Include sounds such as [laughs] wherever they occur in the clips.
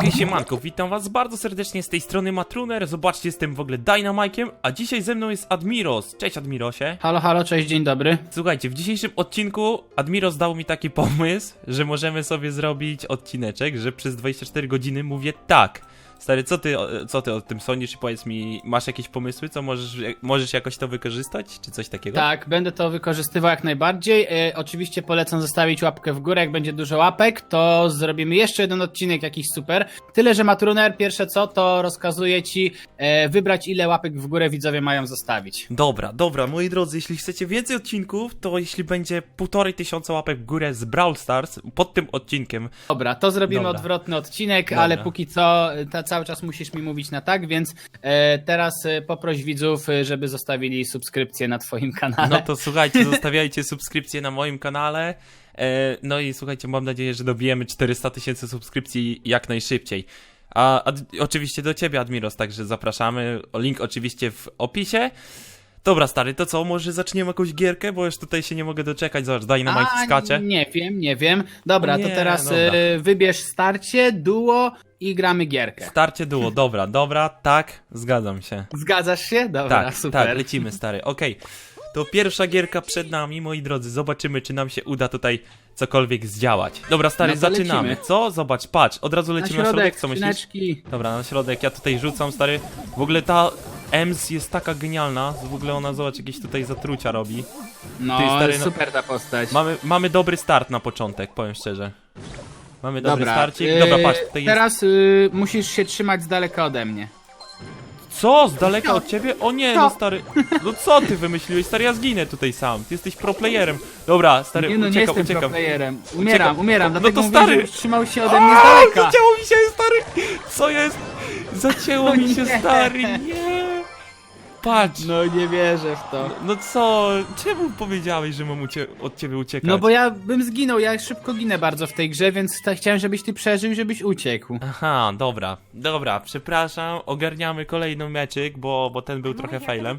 Hej siemanko, witam was bardzo serdecznie z tej strony Matruner, zobaczcie jestem w ogóle Dynamike'iem, a dzisiaj ze mną jest Admiros. Cześć Admirosie. Halo, halo, cześć, dzień dobry. Słuchajcie, w dzisiejszym odcinku Admiros dał mi taki pomysł, że możemy sobie zrobić odcineczek, że przez 24 godziny mówię tak. Stary, co ty, o- co ty o tym sądzisz i powiedz mi, masz jakieś pomysły, co możesz, możesz jakoś to wykorzystać, czy coś takiego? Tak, będę to wykorzystywał jak najbardziej. E, oczywiście polecam zostawić łapkę w górę, jak będzie dużo łapek, to zrobimy jeszcze jeden odcinek jakiś super. Tyle, że Matruner, pierwsze co, to rozkazuję ci e, wybrać ile łapek w górę widzowie mają zostawić. Dobra, dobra, moi drodzy, jeśli chcecie więcej odcinków, to jeśli będzie półtorej tysiąca łapek w górę z Brawl Stars pod tym odcinkiem, Dobra, to zrobimy Dobra. odwrotny odcinek, Dobra. ale póki co e, ta, cały czas musisz mi mówić na tak, więc e, teraz e, poproś widzów, e, żeby zostawili subskrypcję na twoim kanale. No to słuchajcie, zostawiajcie subskrypcję na moim kanale. No i słuchajcie, mam nadzieję, że dobijemy 400 tysięcy subskrypcji jak najszybciej. A oczywiście do ciebie, Admiros, także zapraszamy. Link oczywiście w opisie. Dobra, stary, to co? Może zaczniemy jakąś gierkę, bo już tutaj się nie mogę doczekać. Zobacz, Dynamite A, skacze. Nie wiem, nie wiem. Dobra, Nie, to teraz dobra. e, wybierz starcie, duo i gramy gierkę. Starcie duo, dobra, dobra, tak, zgadzam się. Zgadzasz się? Dobra, Tak, super. tak, lecimy, stary. Okej. To pierwsza gierka przed nami, moi drodzy. Zobaczymy, czy nam się uda tutaj cokolwiek zdziałać. Dobra, stary, No to zaczynamy. lecimy. Co? Zobacz, patrz, od razu na lecimy na środek, środek, co myślisz? skrzyneczki. Dobra, na środek, ja tutaj rzucam, stary. W ogóle ta Ems jest taka genialna. W ogóle ona, zobacz, jakieś tutaj zatrucia robi. No, Ty, stary, no- super ta postać. Mamy, mamy dobry start na początek, powiem szczerze. Mamy dobry starcik. e, Dobra, patrz, tutaj jest... Teraz y, musisz się trzymać z daleka ode mnie. Co? Z daleka od ciebie? O nie, Co? no stary. No co ty wymyśliłeś? Stary, ja zginę tutaj sam. Ty jesteś pro playerem. Dobra, stary, Nie no, nie uciekam, jestem uciekam. pro-playerem. Umieram, Uciekam. umieram, No dlatego to mówię, stary. trzymał się ode mnie z daleka. Zacięło mi się, stary! Co jest? Zacięło No mi się, nie. stary, nie! Patrz! No nie wierzę w to. No co? Czemu powiedziałeś, że mam ucie od ciebie uciekać? No bo ja bym zginął, ja szybko ginę bardzo w tej grze, więc ta- chciałem, żebyś ty przeżył, żebyś uciekł. Aha, dobra, dobra, przepraszam, ogarniamy kolejny meczyk, bo, bo ten był trochę failem.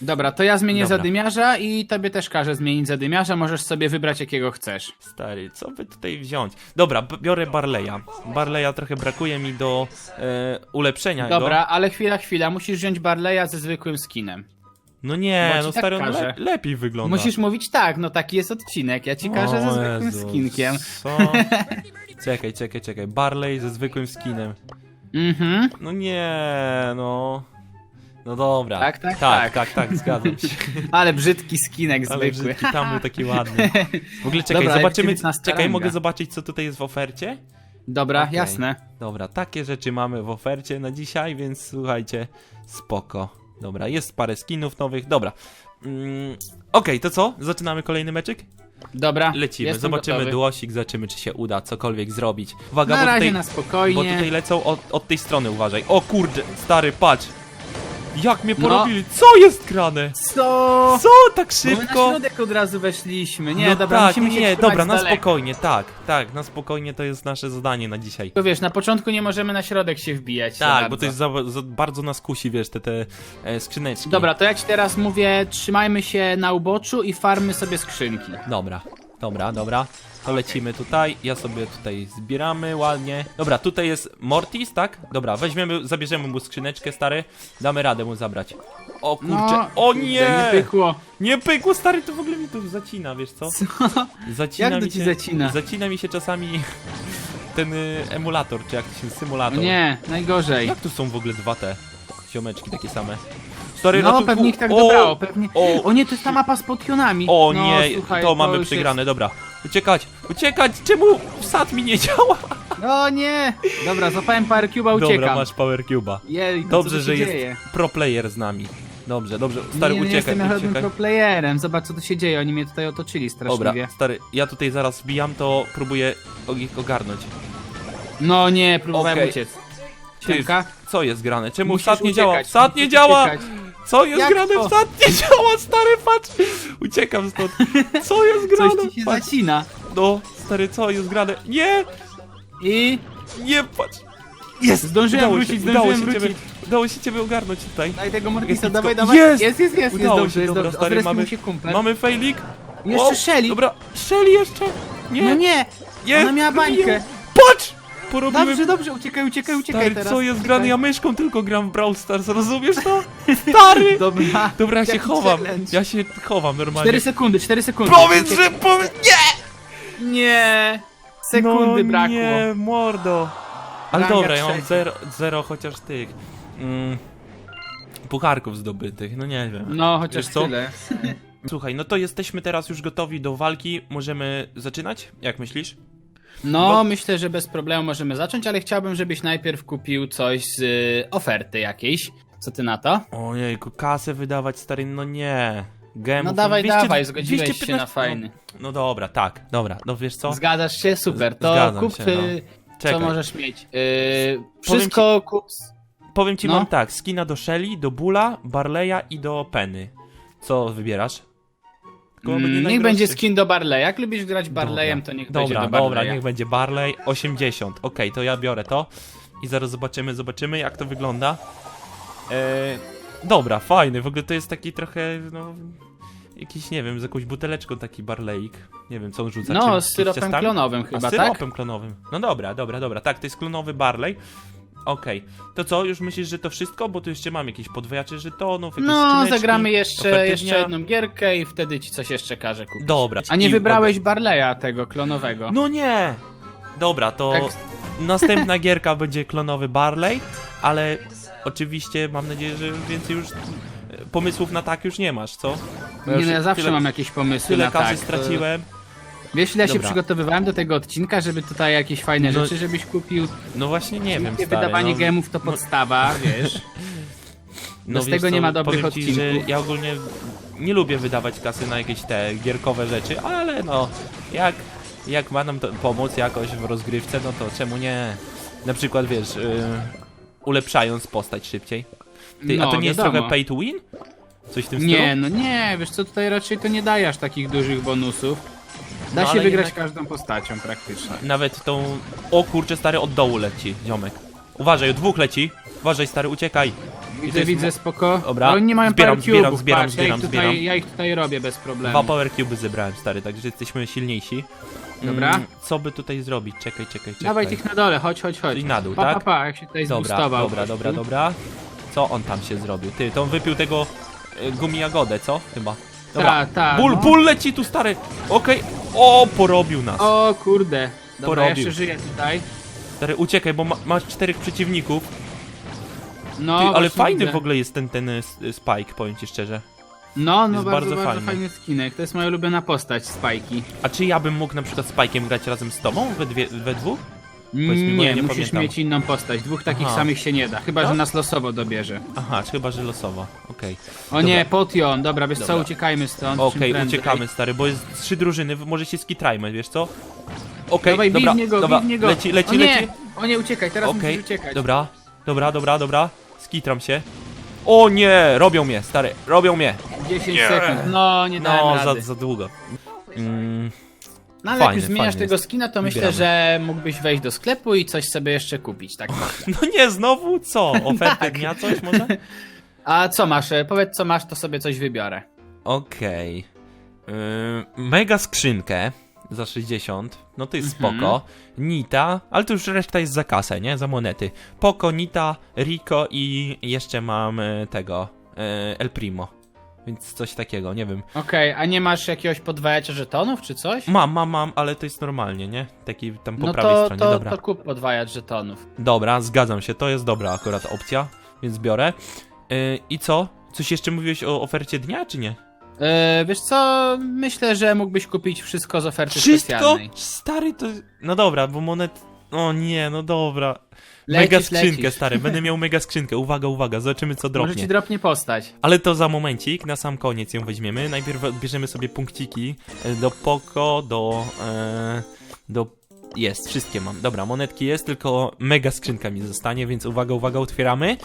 Dobra, to ja zmienię Dobra. zadymiarza i tobie też każę zmienić zadymiarza, możesz sobie wybrać jakiego chcesz. Stary, co by tutaj wziąć? Dobra, b- biorę Barleya. Barleya trochę brakuje mi do e, ulepszenia Dobra, ale chwila, chwila, musisz wziąć Barleya ze zwykłym skinem. go. No nie, Bo ci no tak stary, on le lepiej wygląda. Musisz mówić tak, no taki jest odcinek, ja ci każę ze zwykłym Jezu, skinkiem. Co? [laughs] Czekaj, czekaj, czekaj. Barley ze zwykłym skinem. Mhm. No nie, no. No dobra. Tak, tak, tak, tak. tak, tak, zgadzam się. [laughs] Ale brzydki skinek Ale zwykły. brzydki, tam był taki ładny. [laughs] W ogóle czekaj, Dobra, zobaczymy. 19 Czekaj, ranga. mogę zobaczyć, co tutaj jest w ofercie? Dobra, Okej. jasne. Dobra, takie rzeczy mamy w ofercie na dzisiaj, więc słuchajcie, spoko. Dobra, jest parę skinów nowych, dobra. Mm, Okej, to co? Zaczynamy kolejny meczyk? Dobra, Lecimy, jestem zobaczymy gotowy. duosik, zobaczymy czy się uda cokolwiek zrobić. Uwaga, Na bo razie tutaj, na spokojnie. bo tutaj lecą od, od tej strony, uważaj. O kurde, stary, patrz. Jak mnie No. porobili, co jest grane? Co? Co tak Bo my na szybko? środek od razu weszliśmy. Nie, no dobra, tak, musimy się nie, trzymać dobra, na spokojnie, tak, tak, na spokojnie to jest nasze zadanie na dzisiaj. To wiesz, na początku nie możemy na środek się wbijać. za Tak, bardzo. bo to jest za, za, bardzo nas kusi, wiesz, te, te e, skrzyneczki. Dobra, to ja ci teraz mówię, trzymajmy się na uboczu i farmy sobie skrzynki. Dobra, dobra, dobra. To lecimy tutaj, ja sobie tutaj zbieramy ładnie. Dobra, tutaj jest Mortis, tak? Dobra, weźmiemy, zabierzemy mu skrzyneczkę, stary. Damy radę mu zabrać. O kurczę, No, o nie! Nie pykło. Nie pykło, stary, to w ogóle mi tu zacina, wiesz co? Co? Zacina Jak to mi ci się, zacina? Zacina mi się czasami [laughs] ten y, emulator, czy jak to się symulator. Nie, najgorzej. Jak tu są w ogóle dwa te ziomeczki takie same? Stary, No, ratunku- pewnie ich tak o, dobrało, pewnie. O, O nie, to jest ta mapa z potionami. o no, nie, słuchaj, to mamy już przegrane, dobra. Uciekać, uciekać, czemu sad mi nie działa? Jest... O nie! Dobra, złapałem Power Cube'a, uciekam. Dobra, masz Power Cube'a. Jej, no Dobrze, co tu że się jest dzieje? pro player z nami. Dobrze, dobrze, stary, nie, nie uciekaj, jestem ja żadnym uciekaj. pro playerem. Zobacz co tu się dzieje, oni mnie tutaj otoczyli Dobra, straszliwie. stary, ja tutaj zaraz wbijam, to próbuję ich ogarnąć. No nie, próbowałem Okej. uciec. Ty, Siemka. co jest grane? Czemu Musisz sad nie uciekać, działa? Sad nie musisz działa! uciekać. Co jest Jak grane? to? Sad nie [laughs] działa, stary, patrz! Uciekam stąd. Co jest grane? Coś ci się Patrz. zacina. No, stary, co jest grane? Nie! I Nie, patrz! jest, zdążyłem Udało wrócić, się, udało zdążyłem się, wrócić. ciebie, udało się ciebie ogarnąć tutaj. Daj tego Mortisa, Jest, dawaj, jest, dawaj. jest! jest, jest, jest, jest Udało dobrze, się, jest dobra, dobrze. stary, mamy, mi się kumpel. mamy failik. Jeszcze O, Shelly. Dobra, Shelly jeszcze! Nie, No nie, jest! ona miała bańkę. Patrz! Porobiłem? Dobrze, dobrze, uciekaj, uciekaj, uciekaj Stary, teraz. co jest uciekaj. grane? Ja myszką tylko gram w Brawl Stars, rozumiesz to? Stary! [laughs] Dobra. Dobra, ja się Jaki chowam. challenge? Ja się chowam normalnie. 4 sekundy, 4 sekundy. Powiedz, że powiedz... Nie! Nie! Sekundy no, brakło. nie, mordo. Ale Ranga dobra, ja mam trzecia. zero, zero chociaż tych... Mm, pucharków zdobytych, no nie wiem. No, chociaż Wiesz co? tyle. Słuchaj, no to jesteśmy teraz już gotowi do walki. Możemy zaczynać? Jak myślisz? No, Bo- myślę, że bez problemu możemy zacząć, ale chciałbym, żebyś najpierw kupił coś z y, oferty jakiejś. Co ty na to? Ojejku, kasę wydawać, stary, no nie. Gemów, No dawaj, 200 dawaj, zgodziłeś się 215 na fajny. No, no dobra, tak, dobra, no wiesz co? Zgadzasz się? Super, to zgadzam kup się, no. co możesz mieć. Y, wszystko kup. Powiem ci, No. mam tak, skina do Shelly, do Bula, Barleya i do Penny. Co wybierasz? Tylko Mm, nie niech będzie skin do Barley. Jak lubisz grać Barleyem, to niech będzie Dobra, do Barleya. dobra, niech będzie Barley 80. Okej, to ja biorę to i zaraz zobaczymy, zobaczymy jak to wygląda. E, dobra, fajny, w ogóle to jest taki trochę, no... Jakiś, nie wiem, z jakąś buteleczką taki barlejik. Nie wiem, co on rzuca. No, czym- z syropem ciastami? klonowym A, chyba, z tak? syropem klonowym. No dobra, dobra, dobra. Tak, to jest klonowy barley. Okej, to co, już myślisz, że to wszystko? Bo tu jeszcze mam jakieś podwojacze żetonów, jakieś No, skrzyneczki, zagramy jeszcze, jeszcze jedną gierkę i wtedy ci coś jeszcze każę kupić. Dobra. A nie I- wybrałeś Barleya tego klonowego. No nie! Dobra, to Tak. następna [laughs] gierka będzie klonowy Barley, ale oczywiście mam nadzieję, że więcej już e, pomysłów na tak już nie masz, co? Bo Nie, już no ja zawsze tyle, mam jakieś pomysły Tyle na kasy tak. to- straciłem. Wiesz, ile ja się Dobra. przygotowywałem do tego odcinka, żeby tutaj jakieś fajne No- rzeczy, żebyś kupił. No właśnie nie wiem, stary. wydawanie no, gemów to podstawa, wiesz. [laughs] no wiesz tego nie ma dobrych powiem ci, odcinków. że ja ogólnie nie lubię wydawać kasy na jakieś te gierkowe rzeczy, ale no, jak, jak ma nam to pomóc jakoś w rozgrywce, no to czemu nie? Na przykład, wiesz, yy, ulepszając postać szybciej. Ty, a No, to nie jest wiadomo. trochę pay to win? Coś w tym Nie, stylu? no nie, wiesz co, tutaj raczej to nie daje aż takich dużych bonusów. Da No, się ale wygrać jednak- każdą postacią praktycznie. Nawet tą... O kurczę, stary, od dołu leci, ziomek. Uważaj, od dwóch leci. Uważaj, stary, uciekaj. I to Widzę, jest widzę, spoko. Dobra, Ale oni nie mają zbieram, power zbieram, cube'ów, zbieram, patrz, zbieram, ja, ich tutaj, zbieram. ja ich tutaj robię bez problemu. Dwa power cube zebrałem, stary, także jesteśmy silniejsi. Dobra. Mm, co by tutaj zrobić? Czekaj, czekaj, czekaj. Dawaj tych na dole, chodź, chodź, chodź. Czyli na dół, pa, tak? Pa, pa, jak się tutaj Dobra, zbustował. dobra, dobra, dobra. Co on tam się zrobił? Ty, to on wypił tego e, gumi jagodę, co? Chyba. Dobra. Ta, ta, ból, no. ból leci tu, stary. Okej. O, porobił nas. O kurde. Dobra, Porobił. jeszcze żyję tutaj. Stary, uciekaj, bo ma, masz czterech przeciwników. No, Ty, ale właśnie fajny widzę. w ogóle jest ten, ten s- Spike, powiem ci szczerze. No, no jest bardzo, bardzo bardzo, fajny. fajny skinek. To jest moja ulubiona postać, Spajki. A czy ja bym mógł na przykład Spike'iem grać razem z tobą? We, dwie, we dwóch? Powiedz mi, bo Nie, ja nie musisz pamiętam. mieć inną postać. Dwóch takich Aha. samych się nie da. Chyba, Tak? że nas losowo dobierze. Aha, czy chyba, że losowo. Okej. O nie, Potion. Dobra, wiesz co, Dobra. uciekajmy stąd. Okej, prędzej. uciekamy, stary, bo jest trzy drużyny, może się skitrajmy, wiesz co? Okej, Dawaj, bij dobra, w niego, dobra, bij w niego. leci, leci, o nie, leci. o nie, uciekaj, teraz Okej, musisz uciekać. dobra, dobra, dobra, dobra, skitram się. O nie, robią mnie, stary, robią mnie. 10 Nie. sekund. No, nie dałem No, za, rady. za długo. No ale jak fajny, już zmieniasz tego jest. skina, to myślę, Wybieramy. że mógłbyś wejść do sklepu i coś sobie jeszcze kupić, tak? no [laughs] nie, znowu co? Ofertę Tak. dnia coś może? [laughs] A co masz? E, Powiedz co masz, to sobie coś wybiorę. Okej. Yy, mega skrzynkę za 60. No to jest Mhm. spoko. Nita, ale to już reszta jest za kasę, nie? Za monety. Poco, Nita, Rico i jeszcze mam e, tego e, El Primo. Więc coś takiego, nie wiem. Okej, a nie masz jakiegoś podwajacza żetonów czy coś? Mam, mam, mam, ale to jest normalnie, nie? Taki tam po No prawej to, stronie, to, dobra. to kup podwajacz żetonów. Dobra, zgadzam się, to jest dobra akurat opcja, więc biorę. Yy, I co? Coś jeszcze mówiłeś o ofercie dnia, czy nie? E, wiesz co, myślę, że mógłbyś kupić wszystko z oferty Wszystko? specjalnej. Stary, to... No dobra, bo monet... O nie, no dobra. Lecisz, mega skrzynkę, lecisz. stary, będę miał [laughs] mega skrzynkę. Uwaga, uwaga, zobaczymy co Może dropnie. ci dropnie postać. Ale to za momencik, na sam koniec ją weźmiemy. Najpierw bierzemy sobie punkciki e, do Poco, do... E, do... Jest, wszystkie mam. Dobra, monetki jest, tylko mega skrzynka mi zostanie, więc uwaga, uwaga, otwieramy.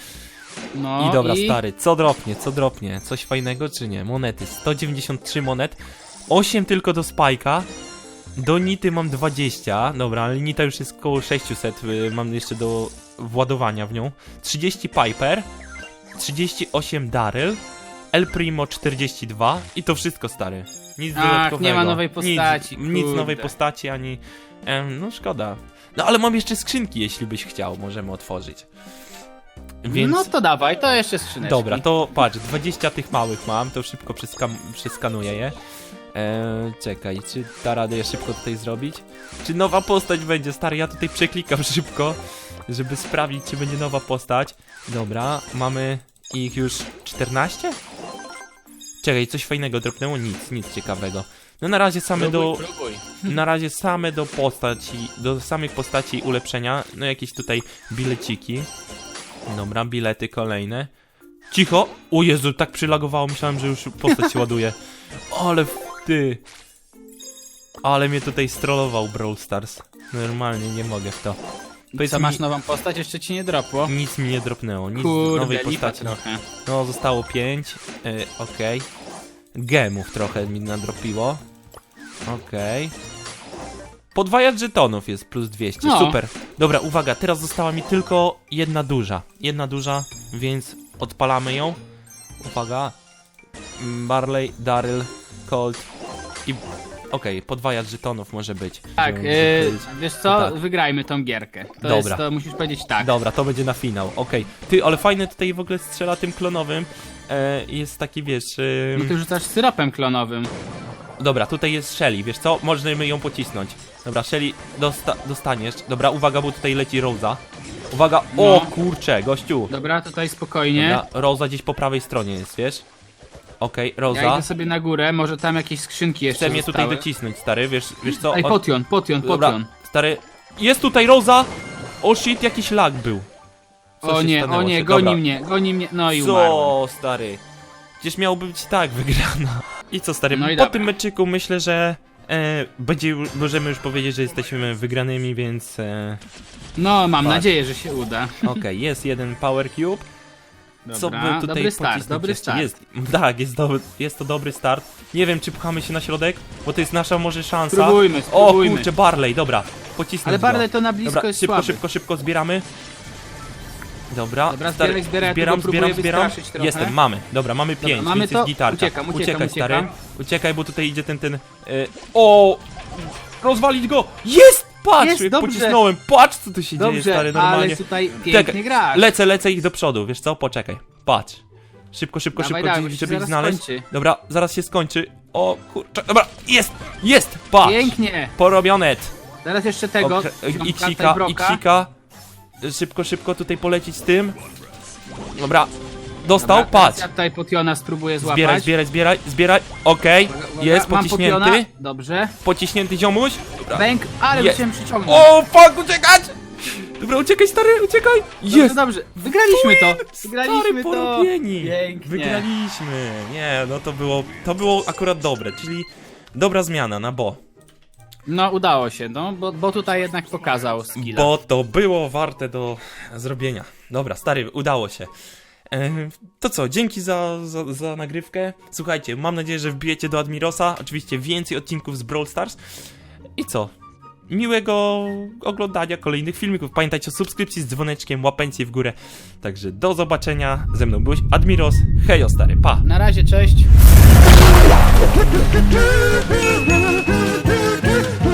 No I dobra, stary, co dropnie, co dropnie? Coś fajnego czy nie? Monety, 193 monet, 8 tylko do Spajka, do Nity mam 20, dobra, ale Nita już jest koło 600, y, mam jeszcze do władowania w nią, 30 Piper, 38 Daryl, El Primo 42 i to wszystko, stary. Nic Ach, dodatkowego. nie ma nowej postaci, Nic, nic nowej postaci, ani... Em, no szkoda. No ale mam jeszcze skrzynki, jeśli byś chciał, możemy otworzyć. Więc... No to dawaj, to jeszcze skrzyneczki. Dobra, to patrz, 20 tych małych mam, to szybko przeskanuję je. Eee, czekaj, czy da radę je szybko tutaj zrobić? Czy nowa postać będzie, stary? Ja tutaj przeklikam szybko, żeby sprawdzić, czy będzie nowa postać. Dobra, mamy ich już 14? Czekaj, coś fajnego dropnęło? Nic, nic ciekawego. No na razie same do... Próbuj, próbuj. [laughs] Na razie same do postaci, do samych postaci ulepszenia, no jakieś tutaj bileciki. Dobra, bilety kolejne. Cicho! O Jezu, tak przylagowało, myślałem, że już postać się [laughs] ładuje. Ale ty... Ale mnie tutaj strollował Brawl Stars. Normalnie nie mogę w to. Powiedz Co, mi, masz nową postać? Jeszcze ci nie dropło? nic mi nie dropnęło, nic Kurde, nowej lipa postaci. trochę. No, zostało 5. Yy, Okej. Gemów trochę mi nadropiło. Okej. Podwajacz żetonów jest plus 200. No. Super. Dobra, uwaga, teraz została mi tylko jedna duża. Jedna duża, więc odpalamy ją. Uwaga. Mm, Barley, Daryl, Colt. Okej, podwajacz żetonów może być. Tak, Żeby yy, wiesz co? Tak. Wygrajmy tą gierkę. To Dobra. jest, to musisz powiedzieć tak. Dobra, to będzie na finał. Okej. Ty, ale fajne tutaj w ogóle strzela tym klonowym. E, jest taki, wiesz... ym, No ty rzucasz syropem klonowym. Dobra, tutaj jest Shelly, wiesz co? Możemy ją pocisnąć. Dobra, Shelly, dosta dostaniesz. Dobra, uwaga, bo tutaj leci Rosa. Uwaga, o No. kurcze, gościu. Dobra, tutaj spokojnie. Dobra, Rosa gdzieś po prawej stronie jest, wiesz? Okej, Ja Rosa. idę sobie na górę, może tam jakieś skrzynki jeszcze Chce mnie tutaj zostały. docisnąć, stary, wiesz, wiesz co? Ej, O- potion, potion, Dobra, potion. stary, jest tutaj Rosa! O shit, jakiś lag był. Co O się nie, stanęło o nie, się? goni Dobra. mnie, goni mnie, no i umarłem. Co, stary? Przecież miał być tak [laughs] wygrana. I co, stary? No i po dobra. tym meczyku myślę, że e, będzie, już- możemy już powiedzieć, że jesteśmy wygranymi, więc e, No, mam Patrz. nadzieję, że się uda. okej, jest jeden Power Cube. Co by tutaj dobry start, pocisnąć dobry jeszcze? start. Jest, [laughs] tak, jest, do, jest to dobry start. Nie wiem, czy pchamy się na środek, bo to jest nasza może szansa. Spróbujmy, o spróbujmy. kurczę, Barley, dobra, pocisnąć Ale go. Barley to na blisko Dobra, jest szybko, słaby. szybko, szybko zbieramy. Dobra, Dobra, stary, zbieraj, zbieraj, ja zbieram, tylko zbieram, próbuję zbieram. wystraszyć trochę. Jestem, mamy. Dobra, mamy pięć, mamy więc to. jest gitarka. Uciekam, uciekam, Uciekaj, stary. uciekam. Uciekaj, bo tutaj idzie ten, ten... E, o! Rozwalić go! Jest! Patrz, Jest, jak dobrze. pocisnąłem. Patrz, co tu się dzieje, Dobrze, stary, normalnie. ale tutaj Czekaj, pięknie grasz. Lecę, lecę ich do przodu, wiesz co? Poczekaj. Patrz. Szybko, szybko, Dawaj, szybko, dawaj, żeby, się ich zaraz znaleźć. skończy. Dobra, zaraz się skończy. O kurczę, dobra, jest! Jest! Patrz! Pięknie. Porobionet! Teraz jeszcze tego. Okre- ziomka, Iksika, Tybroka. Iksika. Szybko, szybko tutaj polecić z tym. Dobra. Dostał, Dobra, patrz. Ja tutaj potiona spróbuję złapać. Zbieraj, zbieraj, zbieraj, zbieraj. Okej, jest mam pociśnięty. potiona. Dobrze. Pociśnięty ziomuś. Dobra. Bęk, ale Je- musiałem przyciągnąć. O, fuck, uciekać! Dobra, uciekaj, stary, uciekaj! Dobrze, Jest! dobrze. Wygraliśmy to. Stary, Wygraliśmy to. porobieni! Pięknie. Wygraliśmy! Nie, no to było, to było akurat dobre, czyli dobra zmiana na bo. No, udało się, no, bo, bo tutaj jednak pokazał skilla. Bo to było warte do zrobienia. Dobra, stary, udało się. To co, dzięki za, za, za nagrywkę. Słuchajcie, mam nadzieję, że wbijecie do Admirosa. Oczywiście więcej odcinków z Brawl Stars. I co? Miłego oglądania kolejnych filmików. Pamiętajcie o subskrypcji z dzwoneczkiem, łapeńcie w górę. Także do zobaczenia. Ze mną byłeś Admiros. Hejo stary, pa! Na razie, cześć. [laughs]